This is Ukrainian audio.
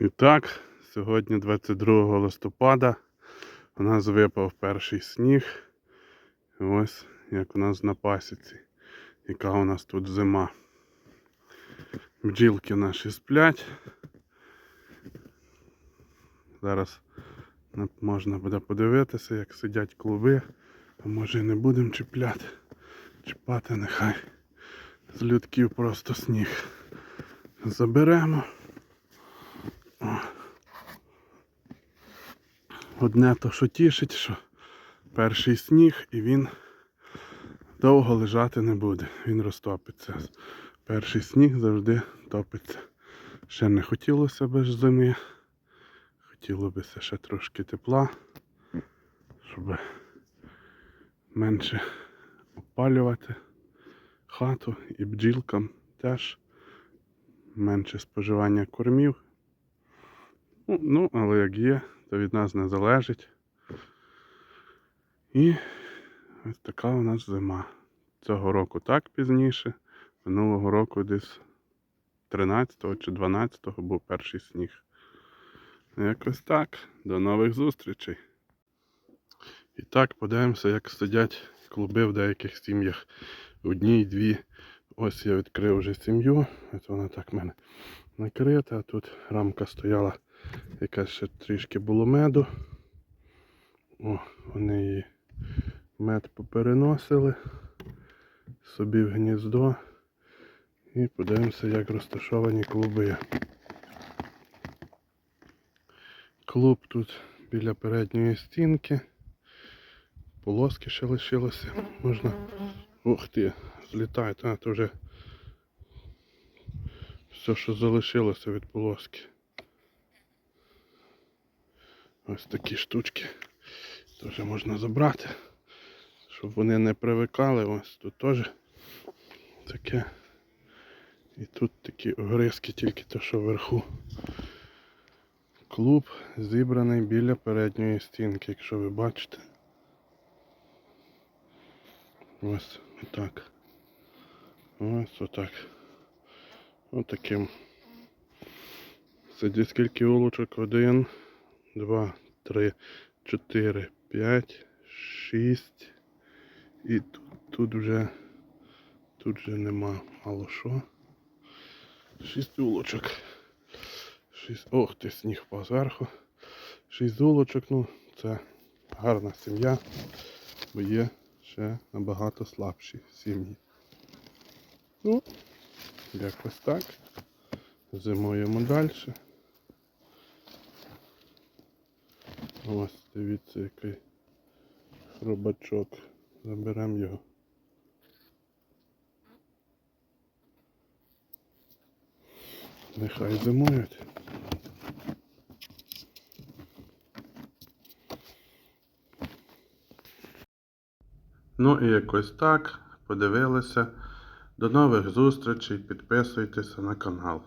І так, сьогодні 22 листопада у нас випав перший сніг. І ось як у нас на пасіці, яка у нас тут зима. Бджілки наші сплять. Зараз можна буде подивитися, як сидять клуби. А може і не будемо чіпляти. Чіпати нехай. З людків просто сніг. Заберемо. Одне то, що тішить, що перший сніг і він довго лежати не буде. Він розтопиться. Перший сніг завжди топиться. Ще не хотілося б зими. Хотілося ще трошки тепла, щоб менше опалювати хату і бджілкам теж менше споживання кормів. Ну, ну, але як є, то від нас не залежить. І ось така у нас зима. Цього року так пізніше. Минулого року десь 13 чи 12 був перший сніг. Якось так. До нових зустрічей. І так, подивимося, як сидять клуби в деяких сім'ях. Одній, дві. Ось я відкрив вже сім'ю. Ось вона так в мене накрита. Тут рамка стояла, якась ще трішки було меду. О, вони її мед попереносили собі в гніздо. І подивимося, як розташовані клуби. Клуб тут біля передньої стінки. Полоски ще лишилося. Можна. Ух ти, злітають, а то вже все, що залишилося від полоски. Ось такі штучки. Теж можна забрати, щоб вони не привикали. Ось тут теж таке. І тут такі огризки, тільки то, що вверху. Клуб зібраний біля передньої стінки, якщо ви бачите. Ось отак. Ось отак. Отаким. Сиді скільки улучок? Один, два, три, чотири, п'ять, шість. І тут, тут вже тут вже нема мало що. Шість улочок. Шість. Ох ти, сніг впав зверху. Шість улочок, ну це гарна сім'я, бо є ще набагато слабші сім'ї. Ну, якось так. Зимуємо далі. Ось, дивіться, який хробачок. Заберемо його. Нехай зимують. Ну і якось так. Подивилися. До нових зустрічей. Підписуйтеся на канал.